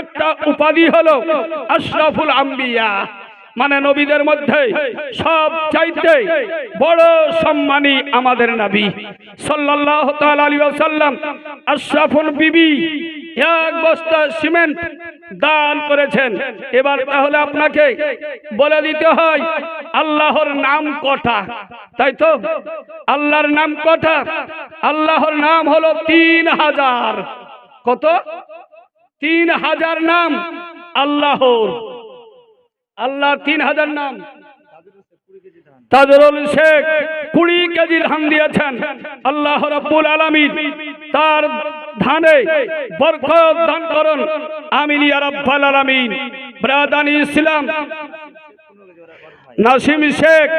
একটা উপাধি হলো আশরাফুল আম্বিয়া। মানে নবীদের মধ্যে সব চাইতে বড় সম্মানী আমাদের নবী। সাল্লাল্লাহু তাআলা আলাইহি ওয়াসাল্লাম আশরাফুল বিবি, এক বস্তা সিমেন্ট দান করেছেন। এবার তাহলে আপনাকে বলে দিতে হয়, আল্লাহর নাম কটা? তাই তো? আল্লাহর নাম কটা? আল্লাহর নাম হলো তিন হাজার। কত? তিন হাজার নাম আল্লাহর। আল্লাহ তিন হাজার নাম। তাজরুল শেখ কুড়ি কেজি ধান দিয়েছেন। আল্লাহ রব্বুল আলমিন তার ধানে বরকত দান করুন। আমিন ইয়া রাব্বাল আলামিন। ব্রাদানি ইসলাম। নাসিম শেখ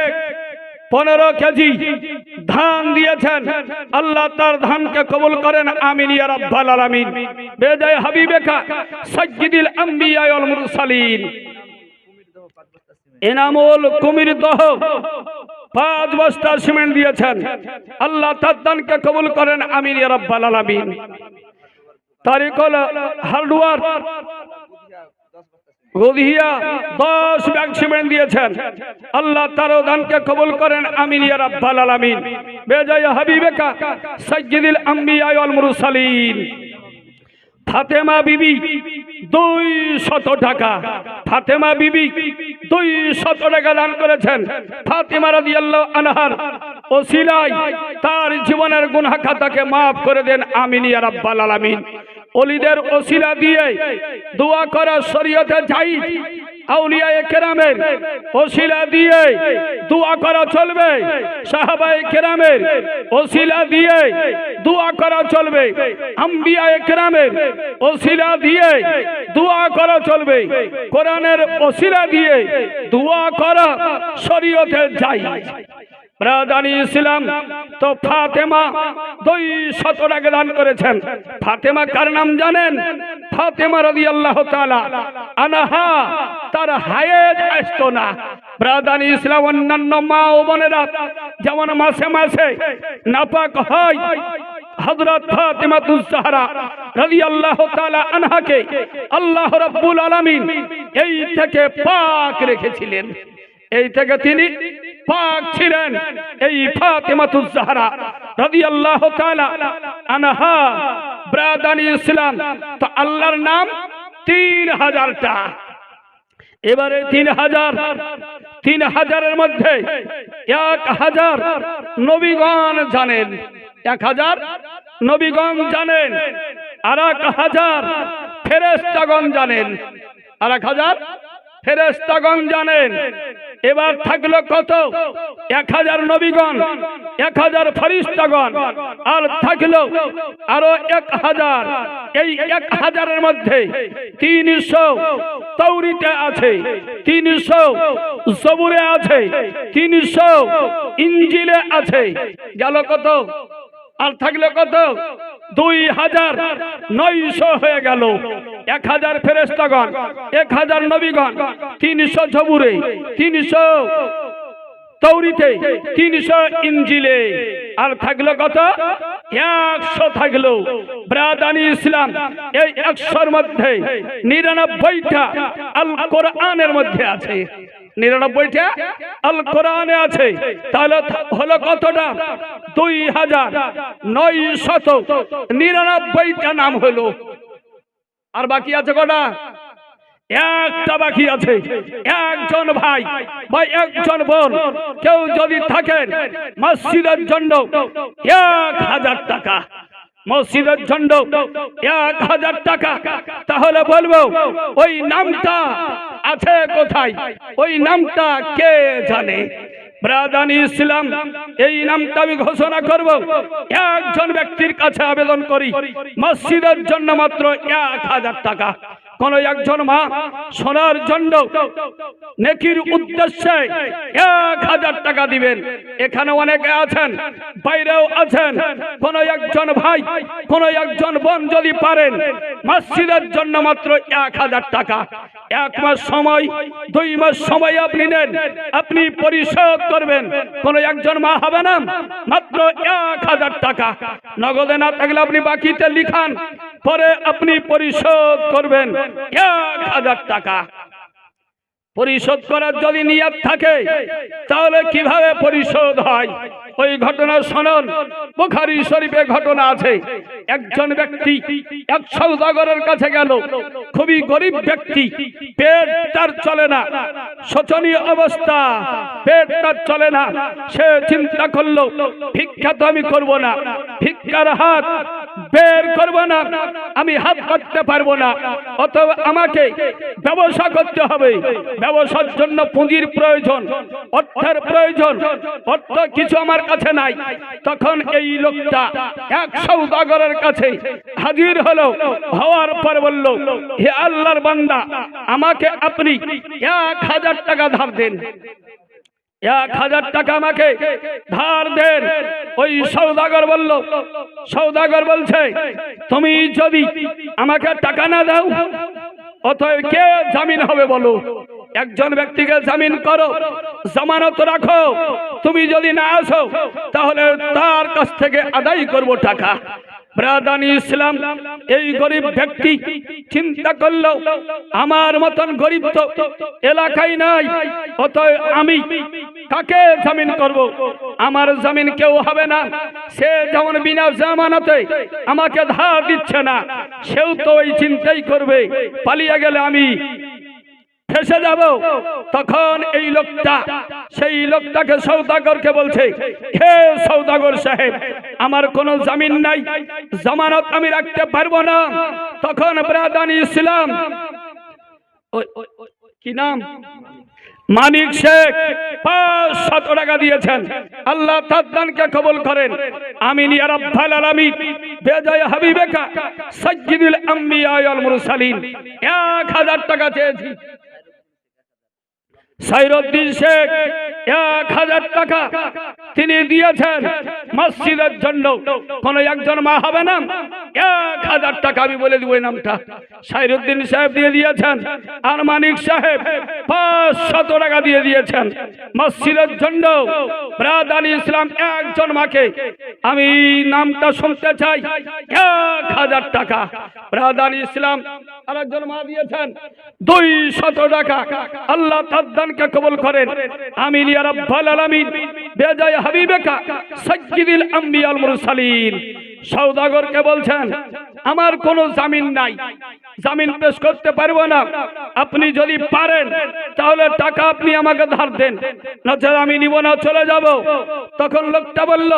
পনেরো কেজি ধান দিয়েছেন। আল্লাহ তার ধানকে কবুল করেন। আমিন ইয়া রাব্বাল আলামিন। বেজায় হাবিবেকা সাজ্জিদুল আম্বিয়া মুরসালিন। এনামুল কুমির দহ। পাঁচ বস্তা সিমেন্ট দিয়েছেন। আল্লাহ তার দানকে কবুল করেন। ইয়া রাব্বাল আলামিন। তারিকুল হার্ডওয়ার গদিয়া দশ ব্যাগ সিমেন্ট দিয়েছেন। আল্লাহ তার দানকে কবুল করেন। আমিন ইয়া রাব্বাল আলামিন। বেজায় হাবিবেকা সাজ্জিদুল আম্বিয়া ওয়াল মুরসালিন। ফাতেমা বিবি দুই শত টাকা। ফাতেমা বিবি দুই শত টাকা দান করেছেন। ফাতেমা রাদিয়াল্লাহু আনহার ওসিলাই তার জীবনের গুনাহ খাতাকে মাফ করে দেন। আমিন ইয়া রাব্বাল আলামিন। অলিদের ওসিলা দিয়ে দোয়া করা শরীয়তে যাই আউলিয়া দিয়ে চলবে। দিয়ে চলবে। আম্বিয়া দিয়ে চলবে। কোরআনের ওসিলা দিয়ে দোয়া করা শরীয়তে যাই ব্রাদানি ইসলাম। তো ফাতেমা দুই শত টাকা দান করেছেন। ফাতেমা কার নাম জানেন? ফাতেমা রবি আল্লাহ আনাহা, তার হায়েজ আসতো না। ব্রাদানি ইসলাম অন্যান্য মা ও বোনেরা যেমন মাসে মাসে নাপাক হয়, হযরত ফাতিমাতুজ জাহরা রাদিয়াল্লাহু তাআলা আনহাকে আল্লাহ রাব্বুল আলামিন এই থেকে পাক রেখেছিলেন। এই থেকে তিনি পাক ছিলেন এই ফাতেমাতুজ জাহরা রাদিয়াল্লাহু তাআলা আনহা ব্রাদানি ইসলাম। তো আল্লাহর নাম তিন হাজারটা এবারে তিন হাজার তিন হাজারের মধ্যে এক হাজার নবীগণ জানেন। এক হাজার নবীগণ জানেন। আর এক হাজার ফেরেস্তাগণ জানেন। আর এক হাজার ফেরেস্তাগণ জানেন। এবার থাকল কত? এক হাজার নবীগণ এক হাজার ফরিস্তাগণ আর থাকল আরও এক হাজার এই এক হাজারের মধ্যে তিনশো তৌরিতে আছে, তিনশো সবুরে আছে, তিনশো ইঞ্জিলে আছে। গেল কত? আর থাকল কত? দুই হাজার নয়শো হয়ে গেল। এক হাজার ফেরেস্তাগণ এক হাজার নবীগণ, তিনশো ঝবুরে, তিনশো তৌরিতে, তিনশো ইঞ্জিলে আর থাকল কত? একশো থাকল। ব্রাদানি ইসলাম, এই একশোর মধ্যে নিরানব্বইটা আল কোরআনের মধ্যে আছে। নিরানব্বইটা আল কোরআনে আছে। তাহলে হলো কতটা? দুই হাজার নয় শত নিরানব্বইটা নাম হলো। আর বাকি আছে কটা? একটা বাকি আছে। একজন ভাই বা একজন বোন কেউ যদি থাকেন, মসজিদের জন্য এক হাজার টাকা। মসজিদের জন্য এক হাজার টাকা। তাহলে বলব, ওই নামটা আছে কোথায়? ওই নামটা কে জানে? ব্রাদান ইসলাম, এই নামটা আমি ঘোষণা করব। একজন ব্যক্তির কাছে আবেদন করি, মসজিদের জন্য মাত্র এক হাজার টাকা। কোন একজন মা সোনার জন্য নেকির উদ্দেশ্যে এক হাজার টাকা দিবেন। এখানে অনেকে আছেন, বাইরেও আছেন। কোন একজন ভাই, কোন একজন বোন যদি পারেন, মসজিদের জন্য মাত্র এক হাজার টাকা। এক মাস সময়, দুই মাস সময় আপনি নেন, আপনি পরিশোধ করবেন। কোন একজন মা হবে না, মাত্র এক হাজার টাকা। নগদে না থাকলে আপনি বাকিতে লিখান পরে আপনি পরিশোধ করবেন। এক হাজার টাকা। পরিশোধ করার যদি নিয়ত থাকে, তাহলে কীভাবে পরিশোধ হয়? ওই ঘটনা শোনন। বুখারি শরীফে ঘটনা আছে। একজন ব্যক্তি এক সৌদাগরের কাছে গেল। খুবই গরিব ব্যক্তি। পেট তার চলে না। শোচনীয় অবস্থা। পেট তার চলে না। সে চিন্তা করল, ভিক্ষা তো আমি করব না। ভিক্ষার হাত বের করব না। আমি হাত করতে পারব না। অথবা আমাকে ব্যবসা করতে হবে। ব্যবসার জন্য পুঁজির প্রয়োজন, অর্থের প্রয়োজন। অর্থ কিছু আমার কাছে নাই, তখন এই লোকটা এক সৌদাগরের কাছে হাজির হলো, হওয়ার পর বলল, হে আল্লাহর বান্দা, আমাকে আপনি এক হাজার টাকা ধার দেন। এক হাজার টাকা আমাকে ধার দেন। ওই সৌদাগর বলল, সৌদাগর বলছে, তুমি যদি আমাকে টাকা না দাও, অতএব কে জামিন হবে বলো? একজন ব্যক্তিকে জামিন করো, জামানত রাখো। তুমি যদি না আসো, তাহলে তার কাছ থেকে আদায় করব টাকা। ব্রাদানি ইসলাম, এই গরিব ব্যক্তি চিন্তা করল, আমার মতন গরিব তো এলাকায় নাই, অতএব আমি কাকে জামিন করব। আমার জামিন কেউ হবে না, সে যেমন বিনা জামানতে আমাকে ধার দিচ্ছে না, সেও তো ওই চিন্তাই করবে, পালিয়ে গেলে আমি ফেসে যাব, তখন এই লোকটা, সেই লোকটাকে সৌদাগরকে বলছে, হে সৌদাগর সাহেব, আমার কোনো জামিন নাই, জামানত আমি রাখতে পারব না। তখন ব্রাদানি ইসলাম কি নাম? মানিক শেখ, পাঁচ শত টাকা দিয়েছেন। আল্লাহ তার দানকে কবল করেন। আমিন ইয়া রাব্বাল আলামিন। বেজায় হাবিবেকা সাজ্জিদুল আম্বিয়া ওয়াল মুরসালিন। 1000 টাকা চেয়েছি। সাইরুদ্দিন শেখ, এক হাজার টাকা তিনি দিয়েছেন মসজিদের জন্য। কোন একজন মা হবে না? এক হাজার টাকা, আমি বলে দিব নামটা। সাইরুদ্দিন সাহেব দিয়ে দিয়েছেন আর মানিক সাহেব পাঁচশত টাকা দিয়ে দিয়েছেন। মসজিদের জন্য ব্রাদান ইসলাম একজন মাকে। আমি নামটা শুনতে চাই, এক হাজার টাকা। ব্রাদান ইসলাম আরেকজন মা দিয়েছেন দুই শত টাকা। আল্লাহ দানকে কবুল করেন। আমিন ইয়া রাব্বাল আলামিন। বেজায় হাবিবেকা সাজ্জিদুল আম্বিয়াল মুরসালিন। সৌদাগরকে বলছেন, আমার কোনো জামিন নাই। জামিন পেশ করতে পারব না। আপনি যদি পারেন, তাহলে টাকা আপনি আমাকে ধার দেন। নচেত আমি নিব না, চলে যাব। তখন লোকটা বলল,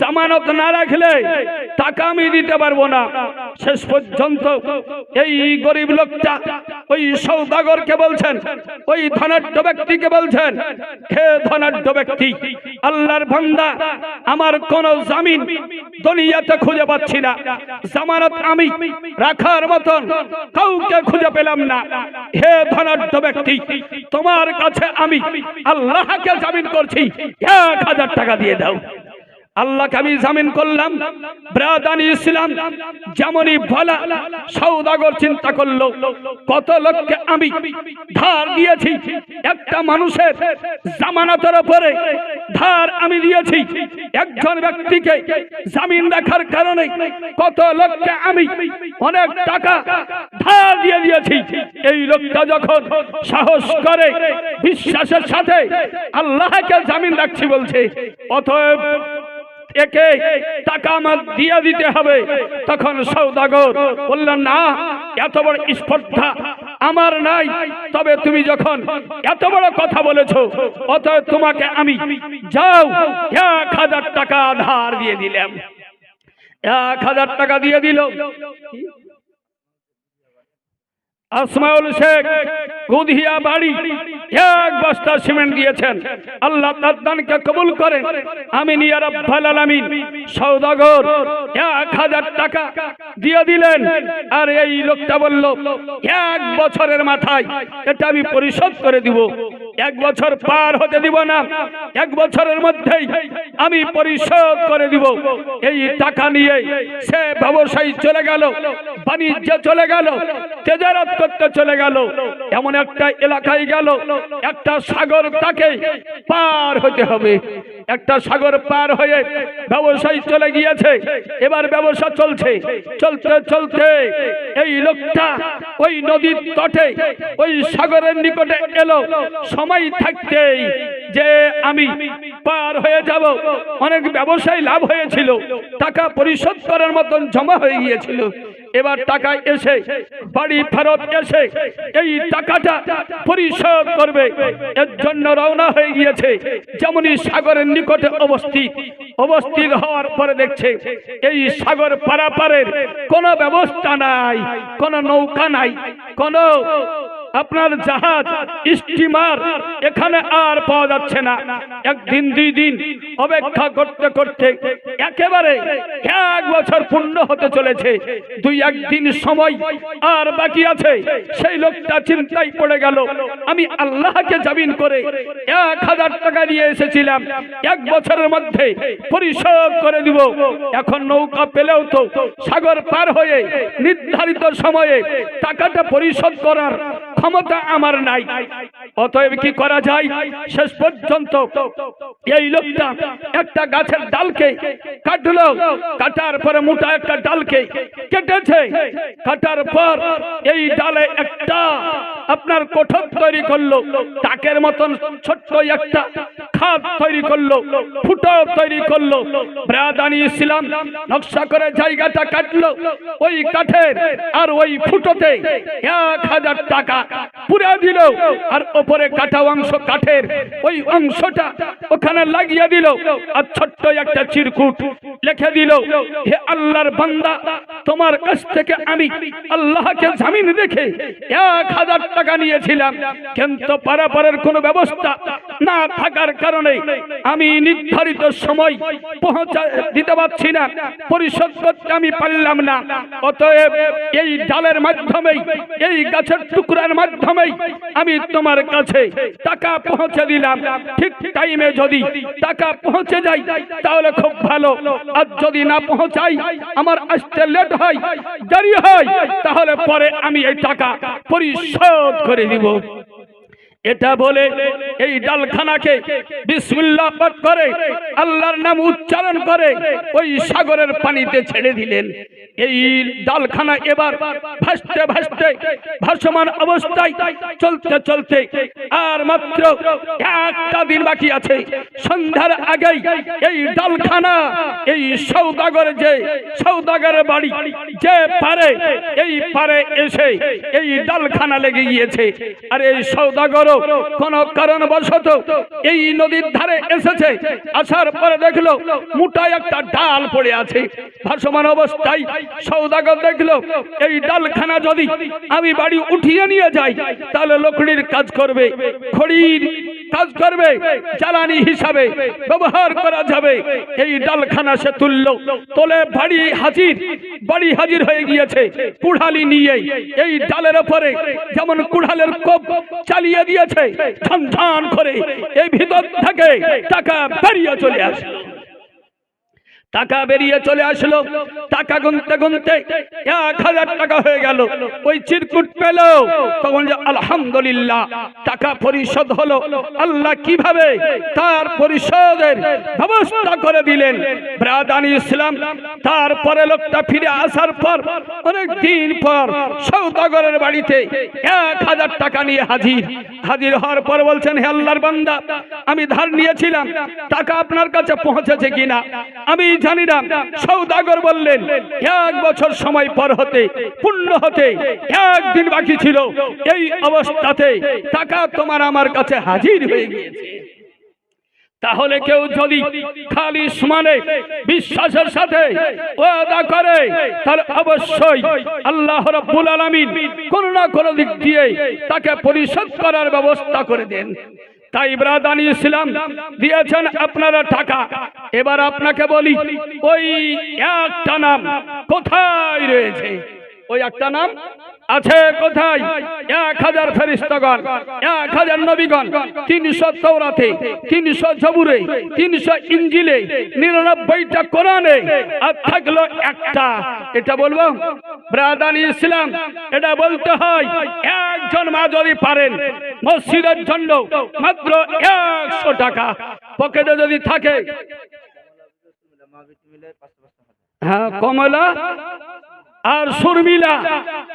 জামানত না রাখলে টাকা আমি দিতে পারব না। শেষ পর্যন্ত এই গরিব লোকটা ওই সৌদাগরকে বলছেন, ওই ধনাঢ্য ব্যক্তিকে বলছেন, হে ধনাঢ্য ব্যক্তি, আল্লাহর বান্দা, আমার কোন জামিন দুনিয়াতে খুঁজে পাচ্ছি না। জামানত আমি রাখার মতন কাউকে খুঁজে পেলাম না। হে ধনাঢ্য ব্যক্তি, তোমার কাছে আমি আল্লাহকে জামিন করছি। এক হাজার টাকা দিয়ে দাও। আল্লাহকে আমি জামিন করলাম, ব্রাদানি ইসলাম যেমনই বলা সৌদাগর চিন্তা করল, কত লোককে আমি ধার দিয়েছি, একটা মানুষের জামানতের উপরে ধার আমি দিয়েছি, একজন ব্যক্তিকে জামিন রাখার কারণে কত লোককে আমি অনেক টাকা ধার দিয়ে দিয়েছি। এই লোকটা যখন সাহস করে বিশ্বাসের সাথে আল্লাহকে জামিন রাখছি বলছে, অতএব একে টাকা আমার দিয়ে দিতে হবে। তখন সৌদাগর বললেন, না, এত বড় স্পর্ধা আমার নাই। তবে তুমি যখন এত বড় কথা বলেছ, অতএব তোমাকে আমি যাও, এক হাজার টাকা ধার দিয়ে দিলাম। এক হাজার টাকা দিয়ে দিল। আসমাউল শেখ গুধিয়া বাড়ি, এক বস্তা সিমেন্ট দিয়েছেন। আল্লাহ তার দানকে কবুল করেন। আমি নিয়া রাব্বাল আলামিন সওদাগর এক হাজার টাকা দিয়ে দিলেন। আর এই লোকটা বলল, এক বছরের মাথায় এটা আমি পরিশোধ করে দিব। এক বছর পার হতে দিব না। এক বছরের মধ্যেই আমি পরিশোধ করে দিব। এই টাকা নিয়ে সে ব্যবসায়ী চলে গেল, বাণিজ্য চলে গেল, তেজারত করতে চলে গেল। এমন একটা এলাকায় গেল, একটা সাগর তাকে পার হতে হবে। একটা সাগর পার হয়ে ব্যবসায়ী চলে গিয়েছে। এবার ব্যবসা চলছে। চলতে চলতে এই লোকটা ওই নদীর তটে, ওই সাগরের নিকটে এলো। সময় থাকতেই যে আমি পার হয়ে যাব। অনেক ব্যবসায় লাভ হয়েছিল। টাকা পরিশোধ করার মতন জমা হয়ে গিয়েছিল। এবার টাকা এসে, বাড়ি ফেরত এসে, এই টাকাটা পরিশোধ করবে। এর জন্য রওনা হয়ে গিয়েছে, যেমনই সাগরের নিকটে অবস্থিত। অবস্থিত হওয়ার পরে দেখছে, এই সাগর পারাপারের কোনো ব্যবস্থা নাই, কোনো নৌকা নাই, কোনো আপনার জাহাজ, স্টিমার এখানে আর পাওয়া যাচ্ছে না। একদিন, দুই দিন অপেক্ষা করতে করতে একেবারে এক বছর পূর্ণ হতে চলেছে। দুই একদিন সময় আর বাকি আছে। সেই লোকটা চিন্তায় পড়ে গেল। আমি আল্লাহকে জামিন করে এক হাজার টাকা নিয়ে এসেছিলাম। এক বছরের মধ্যে পরিশোধ করে দিব। এখন নৌকা পেলেও তো সাগর পার হয়ে নির্ধারিত সময়ে টাকাটা পরিশোধ করার ক্ষমতা আমার নাই। অতএব কি করা যায়? শেষ পর্যন্ত এই লোকটা একটা গাছের ডালকে কাটলো। কাটার পরে মোটা একটা ডালকে কেটেছে। কাটার পর এই ডালে একটা আপনার কোঠর তৈরি করল। টাকের মতন ছোট্ট একটা তৈরি করল। ফুটো তৈরি করল। ব্রাদানি নকশা করে জায়গাটা কাটলো। ওই কাঠের আর ওই ফুটোতে এক হাজার টাকা পুরা দিল। আর ওপরে কাটা অংশ কাঠের ওই অংশটা ওখানে লাগিয়ে দিল। আর ছোট্ট একটা চিরকুট লিখে দিল, হে আল্লাহর বান্দা, তোমার কাছ থেকে আমি আল্লাহকে জামিন রেখে এক হাজার টাকা নিয়েছিলাম। কিন্তু পারাপারের কোনো ব্যবস্থা না থাকার কারণে আমি নির্ধারিত সময় পৌঁছা দিতে পারছি না, পরিশোধ করতে আমি পারলাম না। অতএব এই ডালের মাধ্যমেই, এই গাছের টুকরার মাধ্যমেই আমি তোমার কাছে টাকা পৌঁছে দিলাম। ঠিক টাইমে যদি টাকা পৌঁছে যায়, তাহলে খুব ভালো আর যদি না পৌঁছাই, আমার আসতে লেট হয়, দেরি হয়, তাহলে পরে আমি এই টাকা পরিশোধ করে দিব। এটা বলে এই ডালখানাকে বিসমিল্লাহ পাঠ করে, আল্লাহর নাম উচ্চারণ করে, ওই সাগরের পানিতে ছেড়ে দিলেন। এই ডালখানা এবার ভাসতে ভাসতে ভাসমান অবস্থায় চলতে চলতে আর মাত্র একটা দিন বাকি আছে। সন্ধ্যার আগেই এই ডালখানা, এই সৌদাগর যে সৌদাগরের বাড়ি যে পারে, এই পারে এসে এই ডালখানা লেগে গিয়েছে। আর এই সৌদাগর কোন কারণবশত এই নদীর ধারে এসেছে। আসার পরে দেখল, মোটা একটা ডাল পড়ে আছে। ভাসমান অবস্থায় সৌদাগর দেখল, এই ডালখানা যদি আমি বাড়ি উঠিয়ে নিয়ে যাই, তাহলে লকড়ির কাজ করবে। খড়ির কাজ করবে, জ্বালানি হিসাবে ব্যবহার করা যাবে। এই ডালখানা সে তুলল, তোলে বাড়ি হাজির বাড়ি হাজির হয়ে গিয়েছে কুড়ালি নিয়ে। এই ডালের ওপরে যেমন কুড়ালের কোপ চালিয়ে দিয়েছে ঝান করে এই ভিতর থেকে টাকা বেরিয়ে চলে আসে টাকা বেরিয়ে চলে আসলো। টাকা গুনতে গুনতে এক হাজার টাকা হয়ে গেল। ওই চিরকুট পেল। তখন যে আলহামদুলিল্লাহ, টাকা পরিশোধ হলো। আল্লাহ কীভাবে তার পরিশোধের ব্যবস্থা করে দিলেন? ব্রাদানি ইসলাম, তারপরে লোকটা ফিরে আসার পর, অনেক দিন পর সৌদাগরের বাড়িতে এক হাজার টাকা নিয়ে হাজির। হাজির হওয়ার পর বলছেন, হে আল্লাহর বান্দা, আমি ধার নিয়েছিলাম। টাকা আপনার কাছে পৌঁছেছে কিনা? আমি না সৌদাগর বললেন, এক বছর সময় পর হতে, পূর্ণ হতে, একদিন বাকি ছিল। এই অবস্থাতে টাকা তোমার আমার কাছে হাজির হয়ে গিয়েছে। তাহলে কেউ যদি খালি সমানে বিশ্বাসের সাথে ওয়াদা করে তাহলে অবশ্যই আল্লাহ রাব্বুল আলামিন কোন না কোন দিক দিয়ে তাকে পরিশোধ করার ব্যবস্থা করে দেন। তাই ব্রাদানি ইসলাম দিয়েছেন আপনারা টাকা। এবার আপনাকে বলি, ওই একটা নাম কোথায় রয়েছে? ওই একটা নাম আছে কোথায়? এক হাজার ফেরিস্তগণ এক হাজার নবীগণ, তিনশো তৌরাতে তিনশো জবুরে, তিনশো ইঞ্জিলে নিরানব্বইটা কোরআনে। আর থাকল একটা, এটা বলব? ব্রাদান ইসলাম, এটা বলতে হয়, একজন মা যদি পারেন, মসজিদের জন্য মাত্র একশো টাকা। পকেটে যদি থাকে হ্যাঁ কমলা? আর সুরমিলা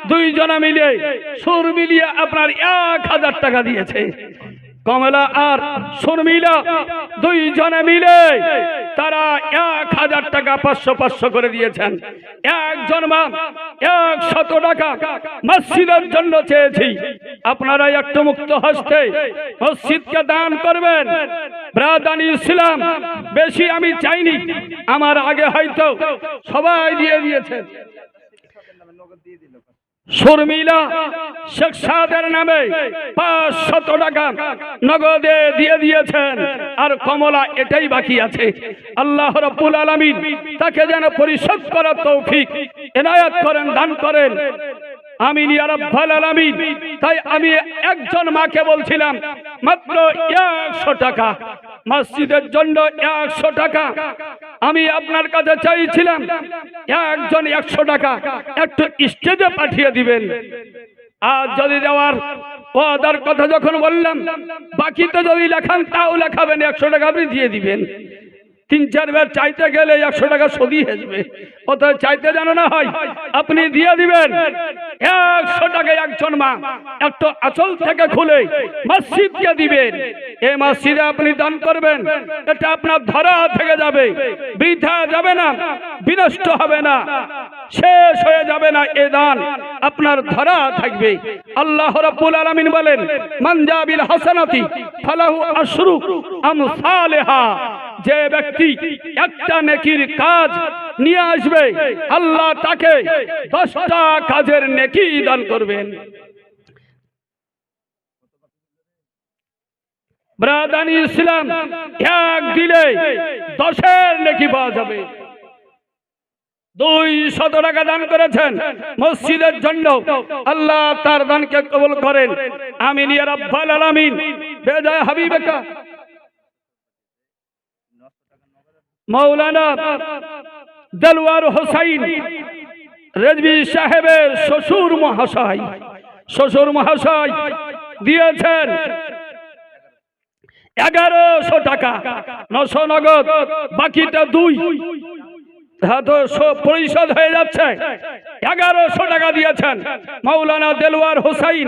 দুইজনা মিলে সুর মিলিয়ে আপনার এক হাজার টাকা দিয়েছে। কমলা আর সুরমিলা দুইজনে মিলে তারা এক হাজার টাকা পাঁচশো পাঁচশো করে দিয়েছেন। একজন মা এক শত টাকা মসজিদের জন্য চেয়েছি। আপনারা একটু মুক্ত হস্তে মসজিদকে দান করবেন। ব্রাদানি ইসলাম, বেশি আমি চাইনি। আমার আগে হয়তো সবাই দিয়ে দিয়েছেন। শর্মিলা শেখ সাদের নামে পাঁচশত টাকা নগদে দিয়ে দিয়েছেন। আর কমলা এটাই বাকি আছে। আল্লাহ রব্বুল আলমিন তাকে যেন পরিশোধ করার তৌফিক, এনায়াত করেন, দান করেন। আমিন ইয়া রাব্বাল আলামিন, তাই আমি একজন মাকে বলছিলাম, মাত্র একশো টাকা, মসজিদের জন্য একশো টাকা। আমি আপনার কাছে চাইছিলাম, একজন একশো টাকা, একটু স্টেজে পাঠিয়ে দিবেন। আর যদি দেওয়ার ওয়াদার কথা যখন বললাম, বাকিতে যদি লেখান তাও লেখাবেন, একশো টাকা আপনি দিয়ে দিবেন। তিন চারবার চাইতে গেলে একশো টাকা সদি আসবে। অতএব চাইতে জানো না হয়, আপনি দিয়ে দিবেন। একশো টাকা একজন মা, একটা আচল থেকে খুলে মসজিদকে দিবেন। এই মসজিদে আপনি দান করবেন, এটা আপনার ধরা থেকে যাবে। বৃথা যাবে না, বিনষ্ট হবে না, শেষ হয়ে যাবে না এ দান আপনার ধরা থাকবে। আল্লাহ রাব্বুল আলামিন বলেন মানজাবিল হাসানাতি ফালাহু আশরু আমসালেহা। যে ব্যক্তি একটা নেকির কাজ নিয়ে আসবে, আল্লাহ তাকে দশটা কাজের নেকি দান করবেন। ব্রাদানি ইসলাম, এক দিলে দশের নেকি পাওয়া যাবে। দুই শত টাকা দান করেছেন মসজিদের জন্য, আল্লাহ তার দানকে কবুল করেন। আমিন ইয়া রাব্বাল আলামিন। বেজায় হাবিবেকা মৌলানা দেলওয়ার হোসাইন রেজবি সাহেবের শ্বশুর মহাশয় শ্বশুর মহাশয় দিয়েছেন এগারোশো টাকা, নশো নগদ, বাকিটা দুই। পরিশোধ হয়ে যাচ্ছে। এগারোশো টাকা দিয়েছেন মৌলানা দেলওয়ার হোসাইন,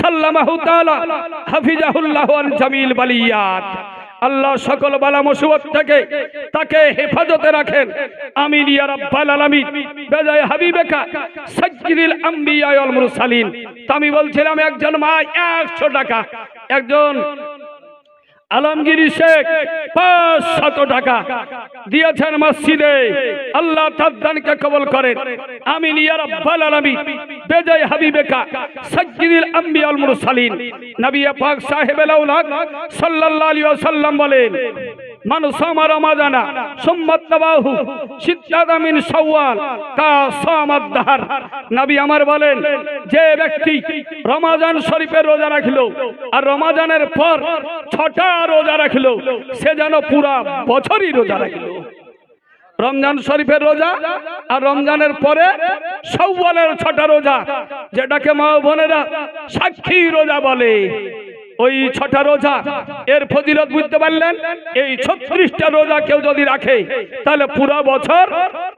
সাল্লামাহু হাফিজাহুল্লাহ জামিল বালিয়াত। আল্লাহ সকল বালা মুসিবত থেকে তাকে হেফাজতে রাখেন। আমিন ইয়া রাব্বাল আলামিন। বেজায় হাবিবেকা সাজ্জিদিল আম্বিয়া ওয়াল মুরসালিন আমি বলছিলাম, একজন মা 100 টাকা, একজন আলমগিরি শেখ পাঁচ শত টাকা দিয়েছেন মসজিদে। আল্লাহ তাদানকে কবল করেন। আমিন, ইয়া রাব্বাল আলামিন। বেজায় হাবিবেকা সাজ্জিদিল আম্বিয়া ওয়াল মুরসালিন। নবী পাক সাহেব সাল্লাহ আলাইহি ওয়াসাল্লাম বলেন মান সামা রমাদানা সুম্মাত তাবাহু সিত্তাদা মিন শাওয়াল কা সামাদ দাহার। নবী আমার বলেন, যে ব্যক্তি রমাজান শরীফের রোজা রাখল, আর রমাজানের পর ছটা রোজা রাখল, সে যেন পুরা বছরই রোজা রাখল। রমজান শরীফের রোজা আর রমজানের পরে সৌওয়ালের ছটা রোজা, যেটাকে মা বোনেরা সাক্ষী রোজা বলে। ওই ছটা রোজা, এর ফজিলত বুঝতে পারলেন? এই ছত্রিশটা রোজা কেউ যদি রাখে, তাহলে পুরো বছর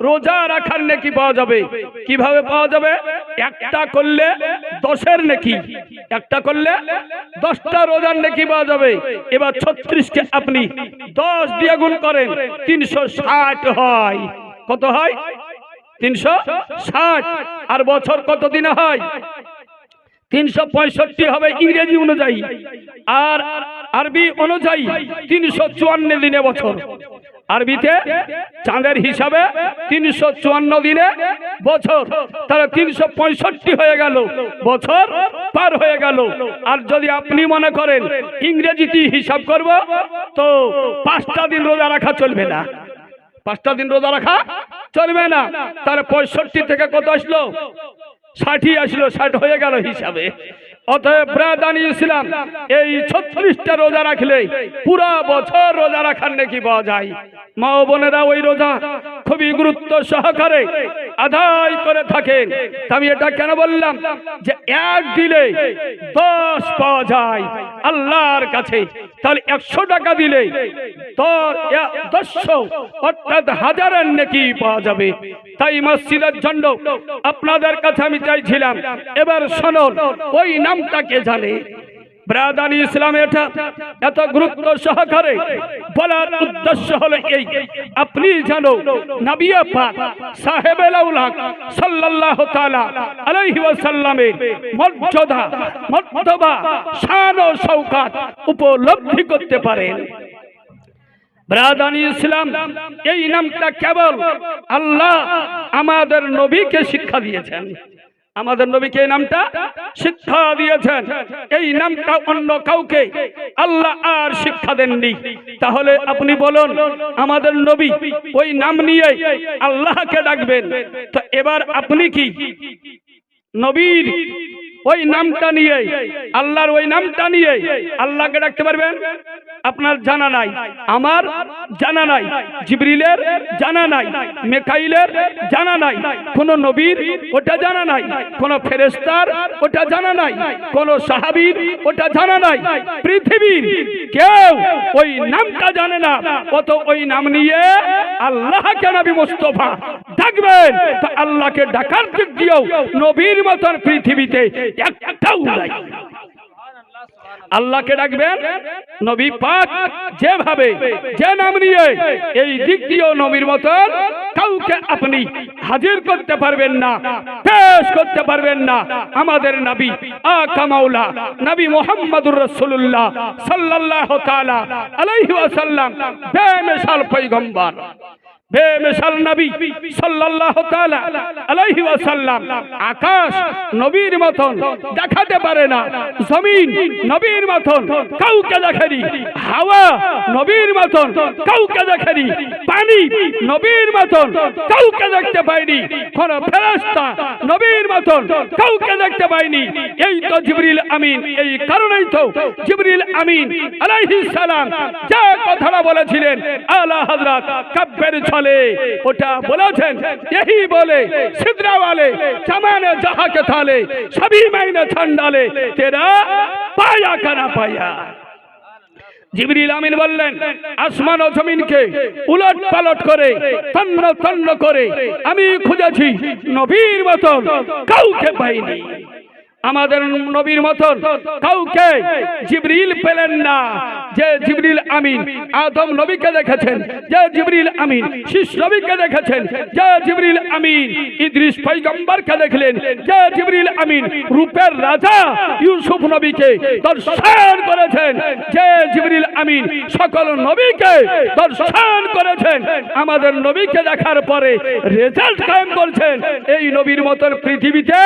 রোজা রাখার নেকি পাওয়া যাবে। কীভাবে পাওয়া যাবে? একটা করলে দশের নেকি, একটা করলে দশটা রোজার নেকি পাওয়া যাবে। এবার ছত্রিশকে আপনি দশ দিয়ে গুণ করেন, তিনশো ষাট হয়। কত হয়? তিনশো ষাট। আর বছর কত দিনে হয়? তিনশো পঁয়ষট্টি হবে ইংরেজি অনুযায়ী, আর আরবি অনুযায়ী তিনশো চুয়ান্ন দিনে বছর। আরবিতে চাঁদের হিসাবে তিনশো চুয়ান্ন দিনে বছর। তাহলে তিনশো পঁয়ষট্টি হয়ে গেল, বছর পার হয়ে গেল। আর যদি আপনি মনে করেন ইংরেজিতে হিসাব করব, তো পাঁচটা দিন রোজা রাখা চলবে না। পাঁচটা দিন রোজা রাখা চলবে না। তাহলে পঁয়ষট্টি থেকে কত আসলো? ষাটই আসলো, ষাট হয়ে গেল হিসাবে। অতএব প্রায় ইসলাম, এই ছত্রিশটা রোজা রাখলে পুরা বছর রোজা রাখার নাকি পাওয়া যায়? মা ও বোনেরা, ওই রোজা খুবই গুরুত্ব সহকারে আদায় করে থাকেন। আমি এটা কেন বললাম? যে এক দিলে দশ পাওয়া যায় আল্লাহর কাছে। তাহলে একশো টাকা দিলে দশ দশশো অর্থাৎ হাজারের নাকি পাওয়া যাবে। তাই মসজিদের জন্য আপনাদের কাছে আমি চাইছিলাম, এবার শোনো ওই নামটাকে জানে? ব্রাদানি ইসলাম এটা এত গুরুত্ব সহকারে বলার উদ্দেশ্য হলো এই। আপনি জানো নবিয়া পাক সাহেবেল আউলাক সাল্লাল্লাহু তাআলা আলাইহি ওয়াসাল্লামের মর্যাদা মর্তবা শান ও শৌকাত উপলব্ধি করতে পারেন। ব্রাদানি ইসলাম, এই নামটা কেবল আল্লাহ আমাদের নবীকে শিক্ষা দিয়েছেন। আমাদের নবীকে এই নামটা? শিক্ষা দিয়েছেন। এই নামটা অন্য কাউকে আল্লাহ আর শিক্ষা দেননি। তাহলে আপনি বলুন, আমাদের নবী ওই নাম নিয়ে আল্লাহকে ডাকবেন। তো এবার আপনি কি? নবীর ওই নামটা নিয়ে আল্লাহর ওই নামটা নিয়ে আল্লাহকে ডাকতে পারবেন? আপনার জানা নাই, আমার জানা নাই, জিবরিলের জানা নাই, মেকাইলের জানা নাই, কোন নবীর ওটা জানা নাই, কোন ফেরেস্তার ওটা জানা নাই, কোন সাহাবীর ওটা জানা নাই, পৃথিবীর কেউ ওই নামটা জানে না কত ওই নাম নিয়ে আল্লাহকে নবী মুস্তফা ডাকবেন। তো আল্লাহকে ডাকার দিক দিয়েও নবীর মতন পৃথিবীতে আল্লাহকে ডাকবেন নবী পাক যেভাবে, যে নাম নিয়ে এই দিক দিয়েও নবীর মতন কাউকে আপনি হাজির করতে পারবেন না, পেশ করতে পারবেন না। আমাদের নবী আকামাউলা নবী মোহাম্মদুর রাসূলুল্লাহ সাল্লাল্লাহু তাআলা আলাইহি ওয়াসাল্লাম বেমিসাল পয়গম্বর। বেমিসাল নবী সাল্লাল্লাহু তাআলা আলাইহি ওয়াসাল্লাম আকাশ নবীর মতন দেখাতে পারে না, জমিন নবীর মতন কাউকে দেখেনি, হাওয়া নবীর মতন কাউকে দেখেনি, পানি নবীর মতন কাউকে দেখতে পায়নি কোন ফেরেশতা নবীর মতন কাউকে দেখতে এই তো জিবরিল আমিন, এই কারণেই তো জিবরিল আমিন আলাইহিস সালাম যে কথাটা বলেছিলেন আলা হযরত কাব্যের ফলে ওটা বলেছেন এই বলে, সিদ্রাওয়ালে চামানে যাহাকে থালে, সবই মাইনে ঠান্ডালে তেরা পায়া কানা পায়া। জিবরিল আমিন বললেন, আসমান ও জমিনকে উলট পালট করে তন্ন তন্ন করে আমি খুঁজেছি নবীর মতন, কাউকে পাইনি। আমাদের নবীর মতন কাউকে জিবরিল পেলেন না। যে জিবরিল আমিন, আদম নবীকে দেখেছেন, যে জিবরিল আমিন শীষ নবীকে দেখেছেন, যে জিবরিল আমিন, ইদ্রিস পৈগম্বরকে দেখলেন, যে জিবরিল আমিন, রূপের রাজা ইউসুফ নবীকে দর্শন করেছেন, যে জিবরিল আমিন সকল নবীকে দর্শন করেছেন, আমাদের নবীকে দেখার পরে রেজাল্ট কায়েম করছেন, এই নবীর মতন পৃথিবীতে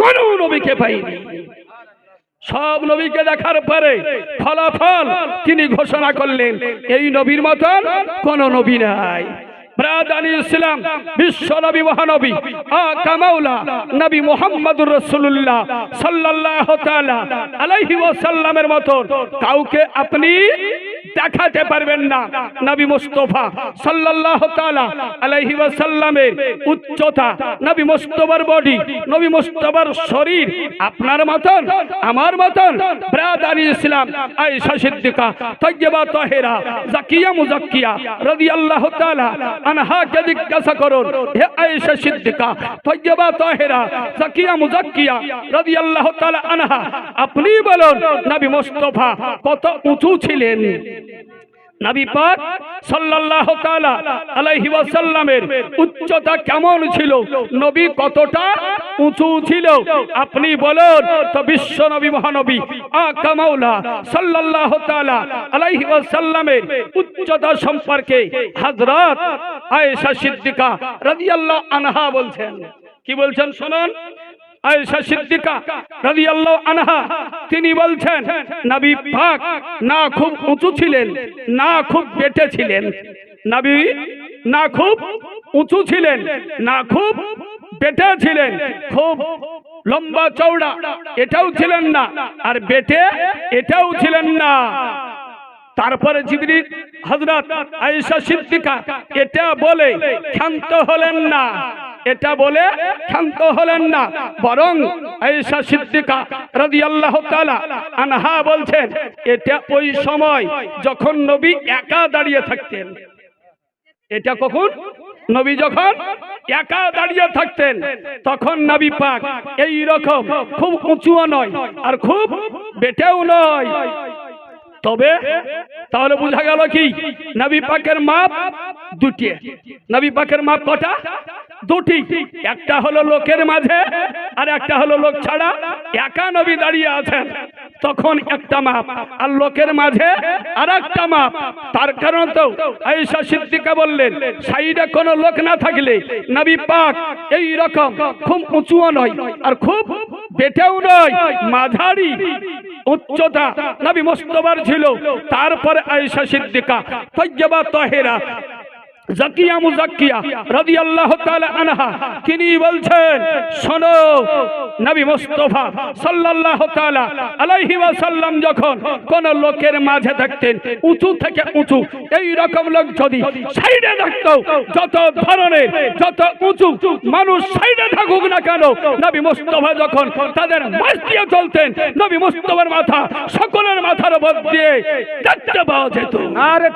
কোন নবীকে পাইনি। সব নবীকে দেখার পরে ফলাফল তিনি ঘোষণা করলেন, এই নবীর মতন কোন নবী নাই। ইসলাম বিশ্ব নবী, মহানবী নবী মুহাম্মদুর মতন কাউকে আপনি দেখাতে পারবেন না। নবী মুস্তাফা সাল্লাল্লাহু তাআলা আলাইহি ওয়াসাল্লামের উচ্চতা, নবী মুস্তাফার বডি নবী মুস্তাফার শরীর, আপনার মতন, আমার মতন ব্রাদানি ইসলাম, আয়েশা সিদ্দিকা তয়্যিবা তাহেরা, জাকিয়া মুজাক্কিয়া, রাদিয়াল্লাহু তাআলা আনহাকে জিজ্ঞাসা করুন, হে আয়েশা সিদ্দিকা তয়্যিবা তাহেরা, জাকিয়া মুজাক্কিয়া, রাদিয়াল্লাহু তাআলা আনহা, আপনি বলুন, নবী মুস্তাফা কত উঁচু ছিলেন? পাক সাল্লাল্লাহু তাআলা আলাইহি ওয়াসাল্লামের উচ্চতা কেমন ছিল? নবী কতটা উঁচু ছিল? আপনি বলুন, তো বিশ্ব নবী, মহানবী, আকা মাওলা সাল্লাল্লাহু তাআলা আলাইহি ওয়াসাল্লামের উচ্চতা সম্পর্কে হযরত আয়েশা সিদ্দিকা রাদিয়াল্লাহু আনহা বলছেন। কি বলছেন শুনুন? আয়েশা সিদ্দিকা রাদিয়াল্লাহু আনহা, তিনি বলছেন, নবী পাক না খুব উঁচু ছিলেন, না খুব বেটে ছিলেন। নবী না খুব উঁচু ছিলেন, না খুব বেটে ছিলেন, খুব লম্বা চওড়া, এটাও ছিলেন না, আর বেটে এটাও ছিলেন না। তারপরে জিবরি হজরত আয়েশা সিদ্দিকা এটা বলে ক্ষান্ত হলেন না। এটা বলে ক্ষান্ত হলেন না। বরং আয়েশা সিদ্দিকা রাদিয়াল্লাহু তাআলা আনহা বলছেন, এটা ওই সময় যখন নবী একা দাঁড়িয়ে থাকতেন। এটা কখন? নবী যখন একা দাঁড়িয়ে থাকতেন, তখন নবী পাক এই রকম খুব উঁচুও নয় আর খুব বেটেও নয়। তবে তাহলে বোঝা গেল কি? নবী পাকের মাপ দুটি। নবী পাকের মাপ কটা? দুটি, একটা হলো লোকের মাঝে আর একটা হলো লোক ছাড়া। একা নবী দাঁড়িয়ে আছেন, তখন একটা মাপ। আর লোকের মাঝে আর একটা মাপ। তার কারণ তো আয়েশা সিদ্দিকা বললেন, সাইডে কোনো লোক না থাকলে নবী পাক এই রকম খুব উঁচুও নয় আর খুব বেটেও নয়, মাঝারি, উচ্চতা। নবী মোস্তফার ছিল, তারপরে আয়েশা সিদ্দিকা, তৈয়বা তাহেরা। জাকিয়া মুজাক্কিয়া রাদিয়াল্লাহু তাআলা আনহা, তিনি বলছেন, শোনো, নবী মুস্তাফা তাআলা আলাইহি ওয়াসাল্লাম যখন কোন লোকের মাঝে থাকতেন, উঁচু থেকে উঁচু এই রকম লোক যদি সাইডে থাকতো, যত ধরনের, যত উঁচু মানুষ সাইডে থাকুক না কেন, নবী মুস্তাফা যখন তাদের মাঝ দিয়ে চলতেন, নবী মুস্তাফার মাথা সকলের মাথার উপর দিয়ে দেখতে পাওয়া যেত। আরে